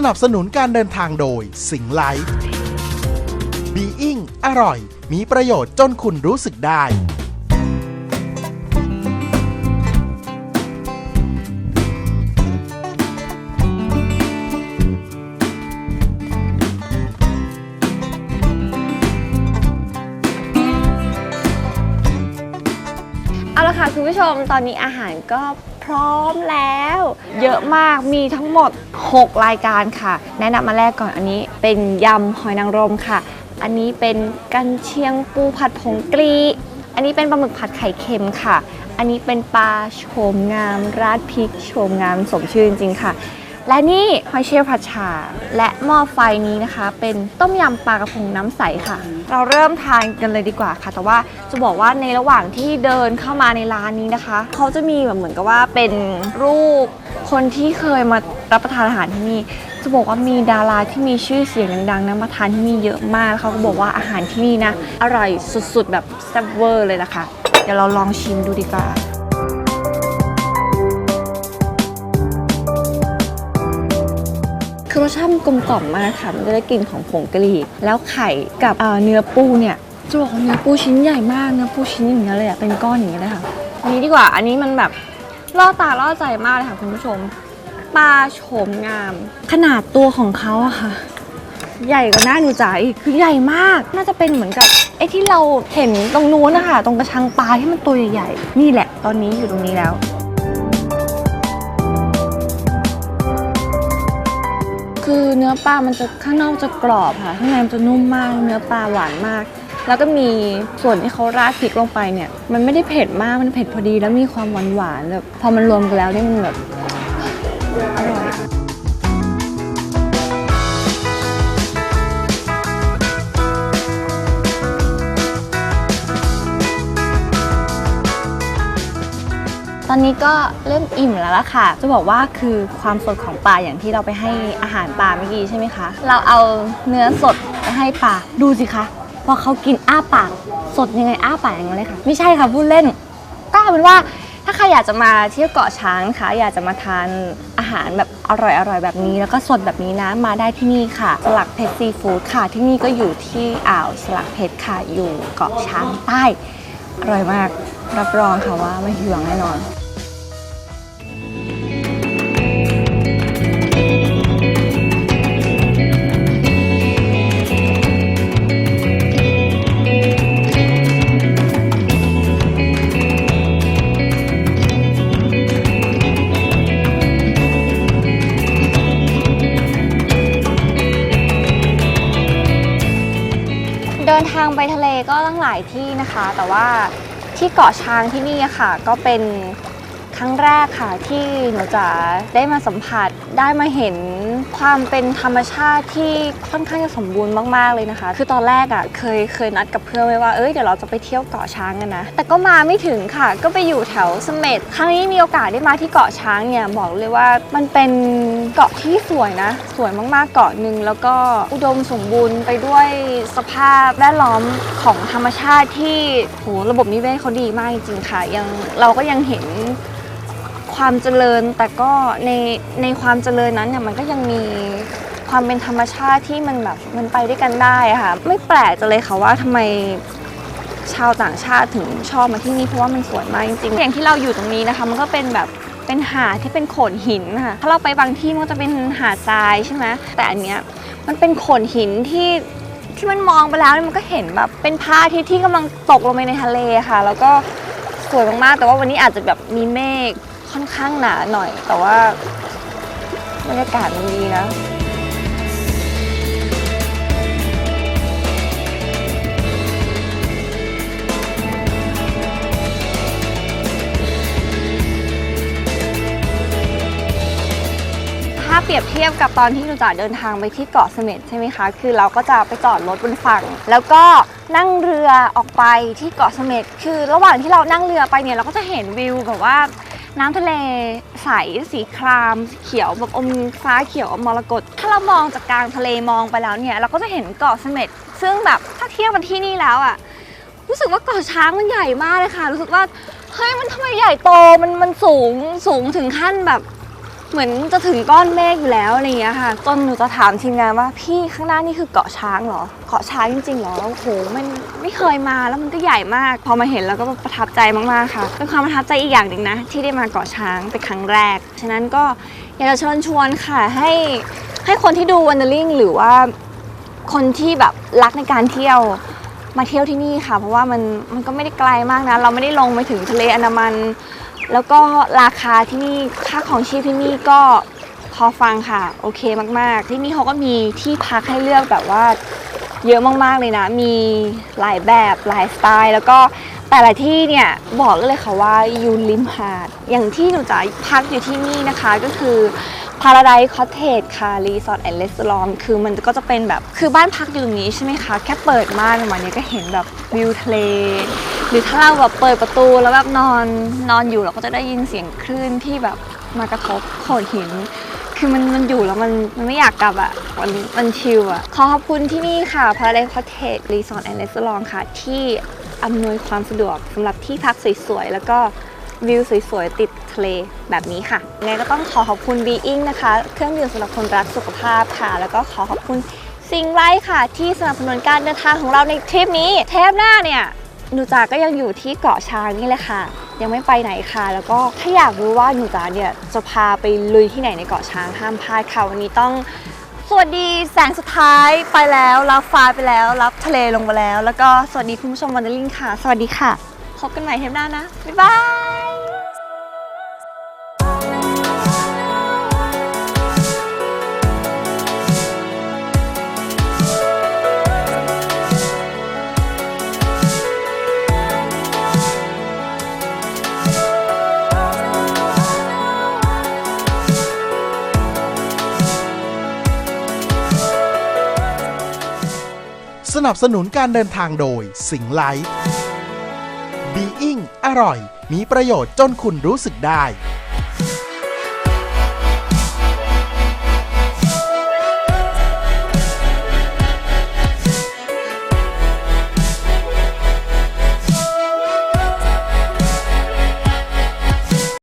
สนับสนุนการเดินทางโดยสิงไลฟ์บีอิงอร่อย มีประโยชน์จนคุณรู้สึกได้ เอาละค่ะคุณผู้ชมตอนนี้อาหารก็ พร้อมแล้ว เยอะมากมีทั้งหมด 6 รายการค่ะ แนะนำมาแรกก่อนอันนี้ เป็นยำหอยนางรมค่ะ อันนี้เป็นกันเชียงปูผัดผงกรี อันนี้เป็นปลาหมึกผัดไข่เค็มค่ะ อันนี้เป็นปลาโฉมงามราดพริกโฉมงามสมชื่อจริงๆค่ะ และนี่หอยเชลล์ผัดฉ่าและหม้อไฟนี้นะคะ เป็นต้มยำปลากระพงน้ำใสค่ะ เราเริ่มทานกันเลยดีกว่าค่ะ แต่ว่าจะบอกว่าในระหว่างที่เดินเข้ามาในร้านนี้นะคะ เขาจะมีแบบเหมือนกับว่าเป็นรูปคนที่เคยมารับประทานอาหารที่นี่จะบอกว่ามีดาราที่มีชื่อเสียงดังๆนะมาทานที่นี่เยอะมากเขาก็บอกว่าอาหารที่นี่นะอร่อยสุดๆแบบแซ่บเวอร์เลยนะคะเดี๋ยวเราลองชิมดูดีกว่า คือรสชาติมันกลมกล่อมมากค่ะ มันจะได้กลิ่นของผงกะหรี่ แล้วไข่กับเนื้อปูเนี่ยจะบอกว่าเนื้อปูชิ้นใหญ่มากเนื้อปูชิ้นอย่างเงี้ยเลยอะเป็นก้อนอย่างเงี้ยเลยค่ะอันนี้ดีกว่า อันนี้มันแบบล่อตาล่อใจมากเลยค่ะคุณผู้ชม ปลาโฉมงาม ขนาดตัวของเขาอะค่ะ ใหญ่กว่าหน้าดูใจอีกคือใหญ่มาก น่าจะเป็นเหมือนกับไอ้ที่เราเห็นตรงนู้นนะคะตรงกระชังปลาที่มันตัวใหญ่ๆ นี่แหละ ตอนนี้อยู่ตรงนี้แล้ว คือเนื้อปลามันจะข้างนอกจะกรอบค่ะ ข้างในมันจะนุ่มมาก เนื้อปลาหวานมาก แล้วก็มีส่วนที่เขาราดพริกลงไปเนี่ย มันไม่ได้เผ็ดมาก มันเผ็ดพอดี แล้วมีความหวานหวานๆแบบพอมันรวมกันแล้วนี่มันแบบอร่อย อนนี้ก็เริ่มอิ่มแล้วล่ะค่ะ จะบอกว่าคือความสดของปลาอย่างที่เราไปให้อาหารปลาเมื่อกี้ใช่ไหมคะ เราเอาเนื้อสดไปให้ปลา ดูสิคะ พอเขากินอ้าปาก สดยังไงอ้าปากอย่างนั้นเลยค่ะ ไม่ใช่ค่ะพูดเล่น ก็เอาเป็นว่าถ้าใครอยากจะมาเที่ยวเกาะช้างนะคะอยากจะมาทานอาหารแบบอร่อยๆแบบนี้ แล้วก็สดแบบนี้นะ มาได้ที่นี่ค่ะ สลักเพชรซีฟู้ดค่ะ ที่นี่ก็อยู่ที่อ่าวสลักเพชรค่ะ อยู่เกาะช้างใต้ อร่อยมาก รับรองค่ะว่าไม่ผิดหวังแน่นอนางไปทะเลก็ตั้งหลายที่นะคะ แต่ว่าที่เกาะช้างที่นี่ค่ะ ก็เป็นครั้งแรกค่ะที่หนูจะได้มาสัมผัสได้มาเห็นความเป็นธรรมชาติที่ค่อนข้างจะสมบูรณ์มากๆเลยนะคะ คือตอนแรกอะเคยเคยนัดกับเพื่อนไว้ว่าเอ้ยเดี๋ยวเราจะไปเที่ยวเกาะช้างกันนะ แต่ก็มาไม่ถึงค่ะ ก็ไปอยู่แถวเสม็ดครั้งนี้มีโอกาสได้มาที่เกาะช้างเนี่ยบอกเลยว่ามันเป็นเกาะที่สวยนะ สวยมากๆเกาะหนึ่งแล้วก็อุดมสมบูรณ์ไปด้วยสภาพแวดล้อมของธรรมชาติที่โหระบบนิเวศเขาดีมากจริงๆค่ะยังเราก็ยังเห็น ความเจริญ แต่ก็ในในความเจริญนั้นเนี่ยมันก็ยังมีความเป็นธรรมชาติที่มันแบบมันไปด้วยกันได้ค่ะ ไม่แปลกจะเลยค่ะว่าทำไมชาวต่างชาติถึงชอบมาที่นี่เพราะว่ามันสวยมากจริงๆอย่างที่เราอยู่ตรงนี้นะคะ มันก็เป็นแบบเป็นหาดที่เป็นโขดหินค่ะถ้าเราไปบางที่มันก็จะเป็นหาดทรายใช่ไหมแต่อันเนี้ยมันเป็นโขดหินที่ที่มันมองไปแล้วเนี่ยมันก็เห็นแบบเป็นพระอาทิตย์ที่กำลังตกลงไปในทะเลค่ะ แล้วก็สวยมากๆ แต่ว่าวันนี้อาจจะแบบมีเมฆ ค่อนข้างหนาหน่อย แต่ว่าบรรยากาศมันดีนะถ้าเปรียบเทียบกับตอนที่หนูจ๋าเดินทางไปที่เกาะเสม็ดใช่ไหมคะ คือเราก็จะไปจอดรถบนฝั่ง แล้วก็นั่งเรือออกไปที่เกาะเสม็ด คือระหว่างที่เรานั่งเรือไปเนี่ยเราก็จะเห็นวิวแบบว่า น้ำทะเลใสสีคราม เขียวแบบอมฟ้าเขียวอมมรกตถ้าเรามองจากกลางทะเลมองไปแล้วเนี่ย เราก็จะเห็นเกาะเสม็ดซึ่งแบบถ้าเทียบกันที่นี่แล้วอะรู้สึกว่าเกาะช้างมันใหญ่มากเลยค่ะ รู้สึกว่าเฮ้ยมันทำไมใหญ่โตมันมันสูงสูงถึงขั้นแบบ เหมือนจะถึงก้อนเมฆอยู่แล้วอะไรอย่างเงี้ยค่ะจนหนูจะถามทีมงานว่าพี่ข้างหน้านี่คือเกาะช้างเหรอเกาะช้างจริงๆเหรอโอ้โหมันไม่เคยมาแล้วมันก็ใหญ่มาก พอมาเห็นแล้วก็ประทับใจมากๆค่ะเป็นความประทับใจอีกอย่างหนึ่งนะ ที่ได้มาเกาะช้างเป็นครั้งแรก ฉะนั้นก็อยากจะเชิญชวนค่ะให้ให้คนที่ดูวันเดอร์ลิงหรือว่าคนที่แบบรักในการเที่ยว มาเที่ยวที่นี่ค่ะ เพราะว่ามันมันก็ไม่ได้ไกลมากนะ เราไม่ได้ลงไปถึงทะเลอันดามัน แล้วก็ราคาที่นี่ค่าของชีพที่นี่ก็พอฟังค่ะ โอเคมากๆ ที่นี่เขาก็มีที่พักให้เลือกแบบว่าเยอะมากๆเลยนะ มีหลายแบบหลายสไตล์ แล้วก็แต่ละที่เนี่ยบอกเลยค่ะว่าอยู่ริมหาด อย่างที่หนูจะพักอยู่ที่นี่นะคะก็คือ Paradise Cottage ค่ะ Resort and Restaurant คือมันก็จะเป็นแบบคือบ้านพักอยู่ตรงนี้ใช่ไหมคะ แค่เปิดม่านออกมาเนี่ยก็เห็นแบบวิวทะเล หรือถ้าเราแบบเปิดประตูแล้วแบบนอนนอนอยู่เราก็จะได้ยินเสียงคลื่นที่แบบมากระทบโขดหิน คือมันมันอยู่แล้วมันมันไม่อยากกลับอะมันมันชิลอะ ขอขอบคุณที่นี่ค่ะ Paradise Cottage Resort and Restaurant ค่ะ ที่อำนวยความสะดวกสำหรับที่พักสวยๆแล้วก็ วิวสวยๆ ติดทะเลแบบนี้ค่ะยังไงก็ต้องขอขอบคุณ Being นะคะ เครื่องดื่มสำหรับคนรักสุขภาพค่ะ แล้วก็ขอขอบคุณซิงไลท์ค่ะ ที่สนับสนุนการเดินทางของเราในทริปนี้ เทปหน้าเนี่ยหนูจ๋าก็ยังอยู่ที่เกาะช้างนี่แหละค่ะ ยังไม่ไปไหนค่ะ แล้วก็ถ้าอยากรู้ว่าหนูจ๋าเนี่ยจะพาไปลุยที่ไหนในเกาะช้างห้ามพลาดค่ะวันนี้ต้องสวัสดีแสงสุดท้ายไปแล้วรับฟ้าไปแล้ว รับทะเลลงมาแล้ว แล้วก็สวัสดีคุณผู้ชมวันเดลิงค่ะ สวัสดีค่ะ พบกันใหม่เทปหน้านะ บ๊ายบายสนับสนุนการเดินทางโดยสิงไลฟ์ บีอิงอร่อย มีประโยชน์จนคุณรู้สึกได้